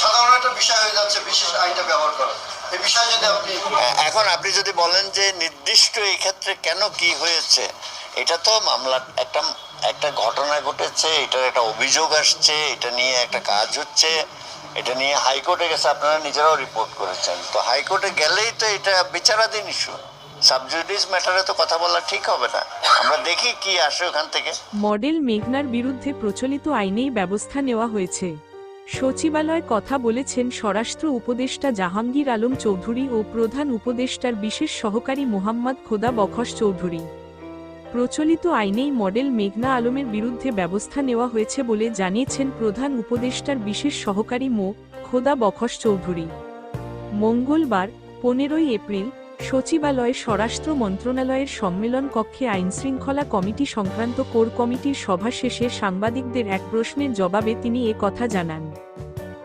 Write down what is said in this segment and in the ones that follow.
সাধারণ একটা বিষয় হয়ে যাচ্ছে বিশেষ আইনটা ব্যবহার করা। এই বিষয়ে যদি আপনি এখন আপনি যদি বলেন যে নির্দিষ্ট এই ক্ষেত্রে কেন কি হয়েছে এটা তো মামলা একটা একটা ঘটনা ঘটেছে এটার একটা অভিযোগ আসছে এটা নিয়ে একটা কাজ হচ্ছে এটা নিয়ে হাইকোর্টে গেছে আপনারা নিজেরাও রিপোর্ট করেছেন। তো হাইকোর্টে গেলেই তো এটা বিচারাধীন ইস্যু সাবজুডিস ম্যাটারে তো কথা বলা ঠিক হবে না। আমরা দেখি কি আসে ওখান থেকে। মডেল মেঘনার বিরুদ্ধে প্রচলিত আইনেই ব্যবস্থা নেওয়া হয়েছে। সচিবালয় কথা বলেছেন স্বরাষ্ট্র উপদেষ্টা জাহাঙ্গীর আলম চৌধুরী ও প্রধান উপদেষ্টার বিশেষ সহকারী মোহাম্মদ খোদা বখশ চৌধুরী। প্রচলিত আইনেই মডেল মেঘনা আলমের বিরুদ্ধে ব্যবস্থা নেওয়া হয়েছে বলে জানিয়েছেন প্রধান উপদেষ্টার বিশেষ সহকারী মো. খোদা বখশ চৌধুরী। মঙ্গলবার, পনেরোই এপ্রিল সচিবালয়ে স্বরাষ্ট্র মন্ত্রণালয়ের সম্মেলন কক্ষে আইনশৃঙ্খলা কমিটি সংক্রান্ত কোর কমিটির সভা শেষে সাংবাদিকদের এক প্রশ্নের জবাবে তিনি এ কথা জানান।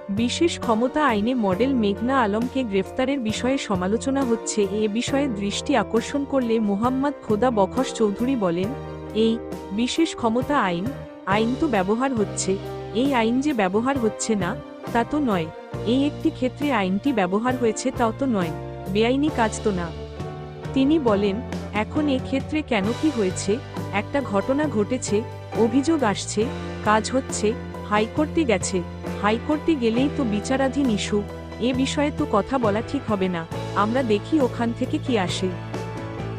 বিশেষ ক্ষমতা আইনে মডেল মেঘনা আলমকে গ্রেফতারের বিষয়ে সমালোচনা হচ্ছে। এ বিষয়ে দৃষ্টি আকর্ষণ করলে মোহাম্মদ খোদা বখশ চৌধুরী বলেন, এই বিশেষ ক্ষমতা আইন আইন তো ব্যবহার হচ্ছে। এই আইন যে ব্যবহার হচ্ছে না, তা তো নয়। এই একটি ক্ষেত্রে আইনটি ব্যবহার হয়েছে, তাও তো নয়। বেআইনি কাজ তো না। তিনি বলেন, এখন ক্ষেত্রে কেন কি হয়েছে, একটা ঘটনা ঘটেছে, অভিযোগ আসছে, কাজ হচ্ছে, হাইকোর্টে গেছে, হাইকোর্টে গেলেই তো বিচারাধীন ইস্যু, এ বিষয়ে তো কথা বলা ঠিক হবে না, আমরা দেখি ওখান থেকে কি আসে।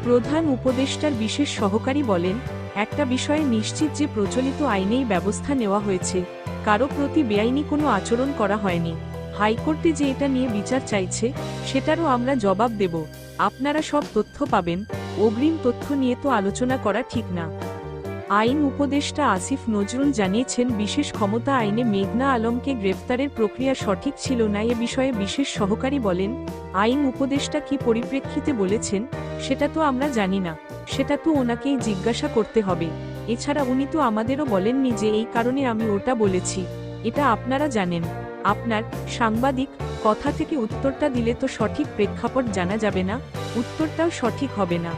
প্রধান উপদেষ্টার বিশেষ সহকারী বলেন, একটা বিষয়ে নিশ্চিত যে প্রচলিত আইনেই ব্যবস্থা নেওয়া হয়েছে, কারও প্রতি বেআইনি কোনো আচরণ করা হয়নি। হাইকোর্টে যে এটা নিয়ে বিচার চাইছে, সেটারও আমরা জবাব দেব। আপনারা সব তথ্য পাবেন, অগ্রিম তথ্য নিয়ে তো আলোচনা করা ঠিক না। আইন উপদেষ্টা আসিফ নজরুল জানিয়েছেন, বিশেষ ক্ষমতা আইনে মেঘনা আলমকে গ্রেফতারের প্রক্রিয়া সঠিক ছিল না, এ বিষয়ে বিশেষ সহকারী বলেন, আইন উপদেষ্টা কি পরিপ্রেক্ষিতে বলেছেন, সেটা তো আমরা জানি না, সেটা তো ওনাকেই জিজ্ঞাসা করতে হবে। এছাড়া উনি তো আমাদেরও বলেননি যে এই কারণে আমি ওটা বলেছি, এটা আপনারা জানেন। আপনার সাংবাদিক কথা থেকে উত্তরটা দিলে তো সঠিক প্রেক্ষাপট জানা যাবে না, উত্তরটাও সঠিক হবে না।